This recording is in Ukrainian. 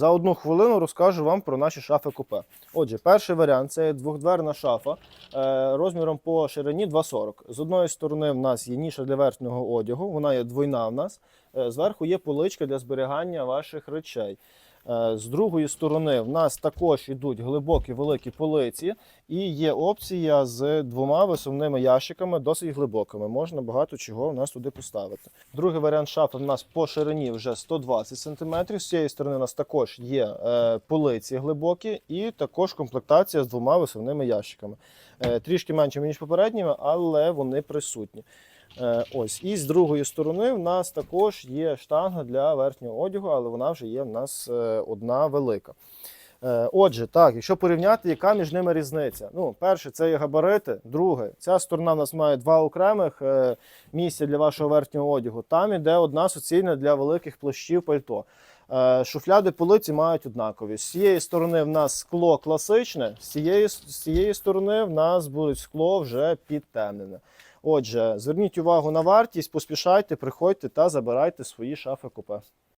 За одну хвилину розкажу вам про наші шафи купе. Отже, перший варіант це двохдверна шафа е, розміром по ширині 2,40. З одної сторони в нас є ніша для верхнього одягу, вона є двойна в нас. Е, Зверху є поличка для зберігання ваших речей. Е, З другої сторони в нас також йдуть глибокі великі полиці, і є опція з двома висувними ящиками, досить глибокими. Можна багато чого у нас туди поставити. Другий варіант шафи в нас по ширині вже 120 см. З цієї сторони у нас також є е, полиці глибокі, і також комплектація з двома висувними ящиками. Е, трішки меншими, ніж попередніми, але вони присутні. Е, Ось і з другої сторони в нас також є штанга для верхнього одягу, але вона вже є в нас е, одна велика. Е, Отже, так, якщо порівняти, яка між ними різниця? Ну, перше, це є габарити. Друге, ця сторона в нас має два окремих е, місця для вашого верхнього одягу. Там іде одна суцільна для великих плащів пальто. Е, Шуфляди полиці мають однакові. З цієї сторони в нас скло класичне, з цієї, з цієї сторони в нас буде скло вже підтемнене. Отже, зверніть увагу на вартість, поспішайте, приходьте та забирайте свої шафи купе.